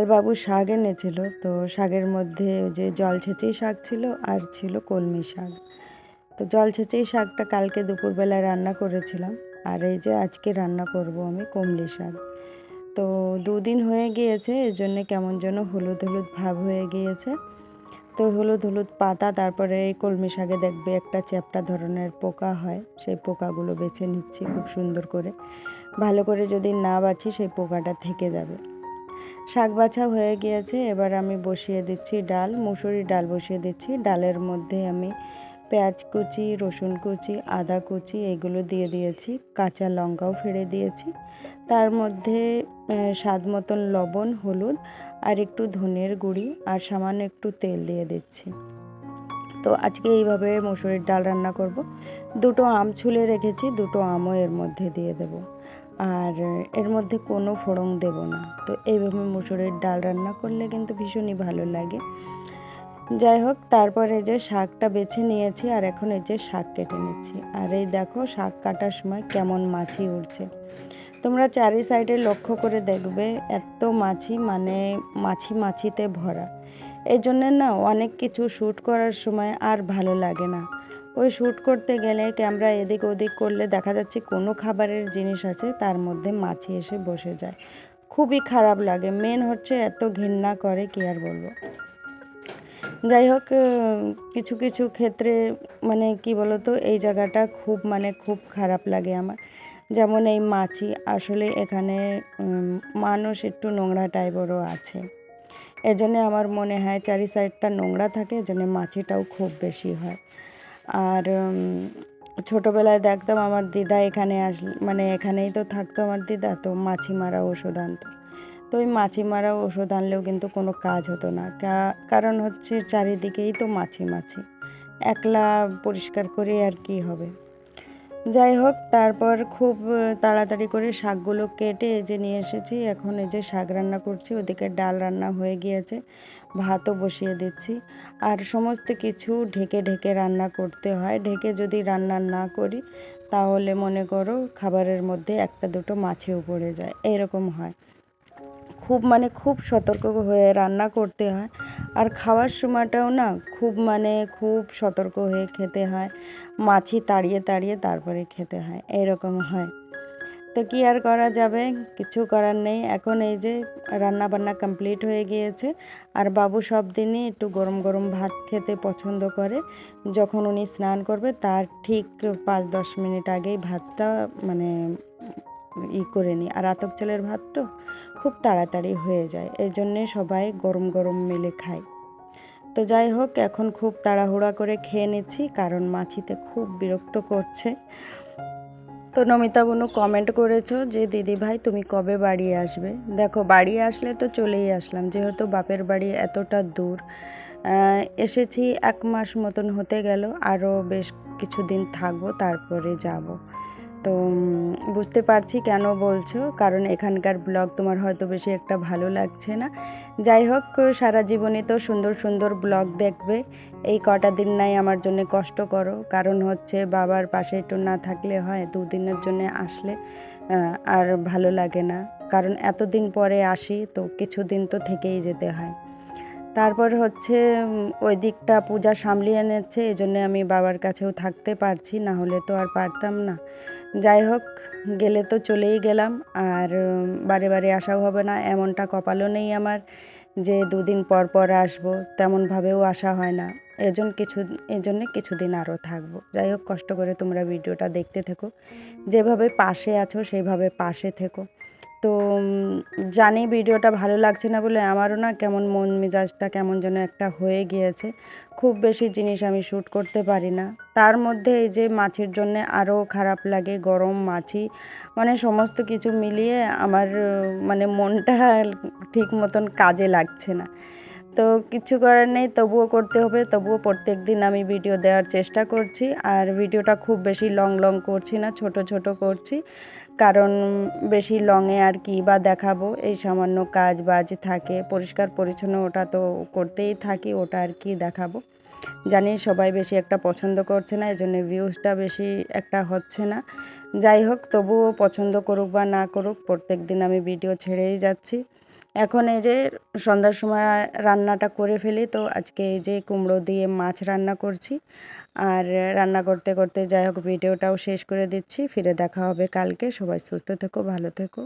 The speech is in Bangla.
কাল বাবু শাক এনেছিল। তো শাকের মধ্যে যে জল ছেঁচেই শাক ছিল আর ছিল কলমি শাক। তো জল ছেঁচেই শাকটা কালকে দুপুরবেলায় রান্না করেছিলাম। আর এই যে আজকে রান্না করব আমি কমলি শাক। তো দুদিন হয়ে গিয়েছে, এর জন্য কেমন যেন হলুদ হলুদ ভাব হয়ে গিয়েছে। তো হলুদ হলুদ পাতা, তারপরে এই কলমি শাকে দেখবে একটা চ্যাপটা ধরনের পোকা হয়, সেই পোকাগুলো বেছে নিচ্ছি খুব সুন্দর করে। ভালো করে যদি না বাছি, সেই পোকাটা থেকে যাবে। শাক বাছা হয়ে গিয়েছে। এবার আমি বসিয়ে দিচ্ছি ডাল মুসুরি ডাল বসিয়ে দিচ্ছি। ডালের মধ্যে আমি পেঁয়াজ কুচি, রসুন কুচি, আদা কুচি, এগুলো দিয়ে দিয়েছি। কাঁচা লঙ্কাও ফেড়ে দিয়েছি। তার মধ্যে স্বাদ মতন লবণ, হলুদ আর একটু ধনের গুঁড়ি আর সামান্য একটু তেল দিয়ে দিচ্ছি। তো আজকে এইভাবে মুসুরির ডাল রান্না করব। দুটো আম ছুলে রেখেছি, দুটো আমও এর মধ্যে দিয়ে দেব। আর এর মধ্যে কোনো ফোড়ন দেব না। তো এইভাবে মুসুরির ডাল রান্না করলে কিন্তু ভীষণই ভালো লাগে। যাই হোক, তারপরে যে শাকটা বেছে নিয়েছি আর এখন এই যে শাক কেটে নিচ্ছি। আর এই দেখো, শাক কাটার সময় কেমন মাছি উঠছে তোমরা চারি সাইডে লক্ষ্য করে দেখবে, এত মাছি মানে মাছি মাছিতে ভরা। এই জন্যে না অনেক কিছু শ্যুট করার সময় আর ভালো লাগে না। ওই শ্যুট করতে গেলে ক্যামেরা এদিক ওদিক করলে দেখা যাচ্ছে কোনো খাবারের জিনিস আছে, তার মধ্যে মাছি এসে বসে যায়। খুবই খারাপ লাগে। মেন হচ্ছে এত ঘৃণা করে, কি আর বলব? যাই হোক কিছু কিছু ক্ষেত্রে মানে কি বলতো, এই জায়গাটা খুব মানে খুব খারাপ লাগে আমার। যেমন এই মাছি, আসলে এখানে মানুষ একটু নোংরা টাইপেরও আছে। এজন্য আমার মনে হয় চারি সাইডটা নোংরা থাকে, এজন্য মাছিটাও খুব বেশি হয়। আর ছোটোবেলায় দেখতাম আমার দিদা এখানে আস মানে এখানেই তো থাকতো আমার দিদা, তো মাছি মারা ওষুধ আনতো। তো ওই মাছি মারা ওষুধ আনলেও কিন্তু কোনো কাজ হতো না। কারণ হচ্ছে চারিদিকেই তো মাছি মাছি। একলা পরিষ্কার করে আর কি হবে। যাই হোক, তারপর খুব তাড়াতাড়ি করে শাকগুলো কেটে এই যে নিয়ে এসেছি, এখন এই যে শাক রান্না করছি, ওদিকে ডাল রান্না হয়ে গিয়েছে। ভাতও বসিয়ে দিচ্ছি। আর সমস্ত কিছু ঢেকে ঢেকে রান্না করতে হয়। ঢেকে যদি রান্না না করি, তাহলে মনে করো খাবারের মধ্যে একটা দুটো মাছেও পড়ে যায়। এরকম হয়। খুব মানে খুব সতর্ক হয়ে রান্না করতে হয়। আর খাওয়ার সময়টাও না খুব মানে খুব সতর্ক হয়ে খেতে হয়। মাছি তাড়িয়ে তাড়িয়ে তারপরে খেতে হয়। এরকম হয়। তো কি আর করা যাবে? কিছু করার নেই। এখন এই যে রান্না বান্না কমপ্লিট হয়ে গিয়েছে। আর বাবু সব দিনই একটু গরম গরম ভাত খেতে পছন্দ করে। যখন উনি স্নান করবে, তার ঠিক পাঁচ দশ মিনিট আগেই ভাতটা মানে ই করে নিই। আর আতক চালের ভাত তো খুব তাড়াতাড়ি হয়ে যায়। এই জন্যে সবাই গরম গরম মিলে খায়। তো যাই হোক, এখন খুব তাড়াহুড়া করে খেয়ে নিচ্ছি। কারণ মাছিতে খুব বিরক্ত করছে। তো নমিতা বনু কমেন্ট করেছ যে, দিদি ভাই, তুমি কবে বাড়ি আসবে? দেখো, বাড়ি আসলে তো চলেই আসলাম, যেহেতু বাপের বাড়ি এতটা দূর। এসেছি এক মাস মতন হতে গেল, আরও বেশ কিছুদিন থাকব, তারপরে যাব। তো বুঝতে পারছি কেন বলছো। কারণ এখানকার ব্লগ তোমার হয়তো বেশি একটা ভালো লাগছে না। যাই হোক, সারা জীবনে তো সুন্দর সুন্দর ব্লগ দেখবে। এই কটা দিন নাই আমার জন্য কষ্ট করো। কারণ হচ্ছে বাবার পাশে একটু না থাকলে হয়, দুদিনের জন্য আসলে আর ভালো লাগে না। কারণ এতদিন পরে আসি, তো কিছুদিন তো থেকেই যেতে হয়। তারপর হচ্ছে ওই দিকটা পূজা সামলিয়ে এনেছে এই জন্যে আমি বাবার কাছেও থাকতে পারছি, না হলে তো আর পারতাম না। যাই হোক, গেলে তো চলেই গেলাম, আর বারে বারে আসাও হবে না, এমনটা কপালও নেই আমার যে দুদিন পর পর আসব, তেমনভাবেও আসা হয় না। এজন কিছু এজন্যে কিছুদিন আরও থাকব। যাই হোক, কষ্ট করে তোমরা ভিডিওটা দেখতে থেকো। যেভাবে পাশে আছো, সেইভাবে পাশে থেকো। তো জানি ভিডিওটা ভালো লাগছে না বলে আমারও না কেমন মন মেজাজটা কেমন যেন একটা হয়ে গিয়েছে। খুব বেশি জিনিস আমি শ্যুট করতে পারি না। তার মধ্যে এই যে মাছের জন্য আরও খারাপ লাগে গরম মাছি মানে সমস্ত কিছু মিলিয়ে আমার মানে মনটা ঠিক মতন কাজে লাগছে না। তো কিছু করার নেই, তবুও করতে হবে, তবুও প্রত্যেক দিন আমি ভিডিও দেওয়ার চেষ্টা করছি। আর ভিডিওটা খুব বেশি লং লং করছি না, ছোট ছোট করছি। কারণ বেশি লংয়ে আর কি বা দেখাবো, এই সামান্য কাজ বাজ থাকে, পরিষ্কার পরিচ্ছন্ন ওটা তো করতেই থাকি, ওটা আর কি দেখাবো। জানি সবাই বেশি একটা পছন্দ করছে না এই জন্য ভিউজটা বেশি একটা হচ্ছে না। যাই হোক, তবুও পছন্দ করুক বা না করুক প্রত্যেক দিন আমি ভিডিও ছেড়েই যাচ্ছি। এখন এই যে সন্ধ্যার সময় রান্নাটা করে ফেলি, তো আজকে এই যে কুমড়ো দিয়ে মাছ রান্না করছি। আর রান্না করতে করতে যাই হোক, ভিডিওটাও শেষ করে দিচ্ছি। ফিরে দেখা হবে কালকে। সবাই সুস্থ থেকো, ভালো থেকো।